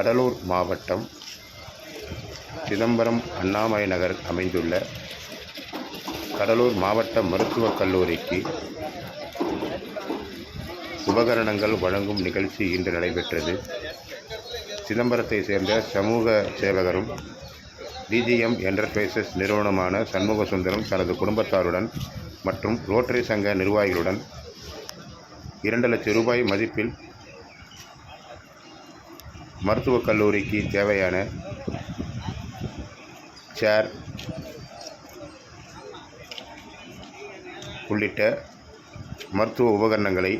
கடலூர் மாவட்டம் சிதம்பரம் அண்ணாமலை நகர் அமைந்துள்ள கடலூர் மாவட்ட மருத்துவக் கல்லூரிக்கு உபகரணங்கள் வழங்கும் நிகழ்ச்சி இன்று நடைபெற்றது. சிதம்பரத்தை சேர்ந்த சமூக சேவகரும் டிஜிஎம் என்டர்பிரைசஸ் நிறுவனமான சண்முக சுந்தரம் தனது குடும்பத்தாருடன் மற்றும் ரோட்டரி சங்க நிர்வாகிகளுடன் இரண்டு லட்சம் ரூபாய் மதிப்பில் மருத்துவக் கல்லூரிக்கு தேவையான சேர் உள்ளிட்ட மருத்துவ உபகரணங்களை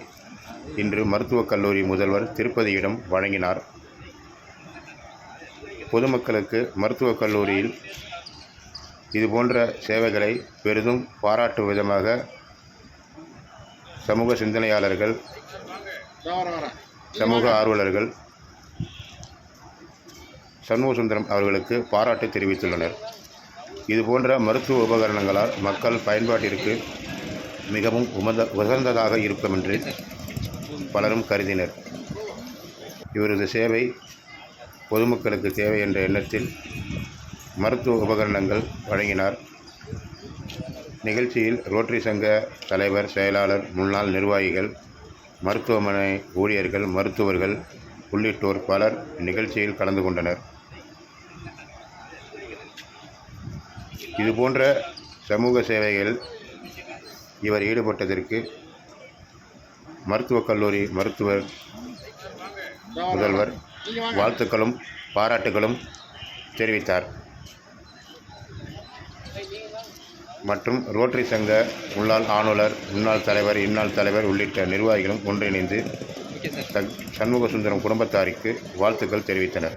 இன்று மருத்துவக் கல்லூரி முதல்வர் திருப்பதியிடம் வழங்கினார். பொதுமக்களுக்கு மருத்துவக் கல்லூரியில் இதுபோன்ற சேவைகளை பெரிதும் பாராட்டும் விதமாக சமூக சிந்தனையாளர்கள் சமூக ஆர்வலர்கள் சண்முகசுந்தரம் அவர்களுக்கு பாராட்டு தெரிவித்துள்ளனர். இதுபோன்ற மருத்துவ உபகரணங்களால் மக்கள் பயன்பாட்டிற்கு மிகவும் உமத உகந்ததாக இருக்கும் என்று பலரும் கருதினர். இவரது சேவை பொதுமக்களுக்கு தேவை என்ற எண்ணத்தில் மருத்துவ உபகரணங்கள் வழங்கினார். நிகழ்ச்சியில் ரோட்டரி சங்க தலைவர் செயலாளர் முன்னாள் நிர்வாகிகள் மருத்துவமனை ஊழியர்கள் மருத்துவர்கள் உள்ளிட்டோர் பலர் நிகழ்ச்சியில் கலந்து கொண்டனர். இதுபோன்ற சமூக சேவைகள் இவர் ஈடுபட்டதற்கு மருத்துவக் கல்லூரி மருத்துவர் முதல்வர் வாழ்த்துக்களும் பாராட்டுகளும் தெரிவித்தார். மற்றும் ரோட்டரி சங்க முன்னாள் ஆணுலர் முன்னாள் தலைவர் இந்நாள் தலைவர் உள்ளிட்ட நிர்வாகிகளும் ஒன்றிணைந்து சண்முக சுந்தரம் குடும்பத்தாருக்கு வாழ்த்துக்கள் தெரிவித்தனர்.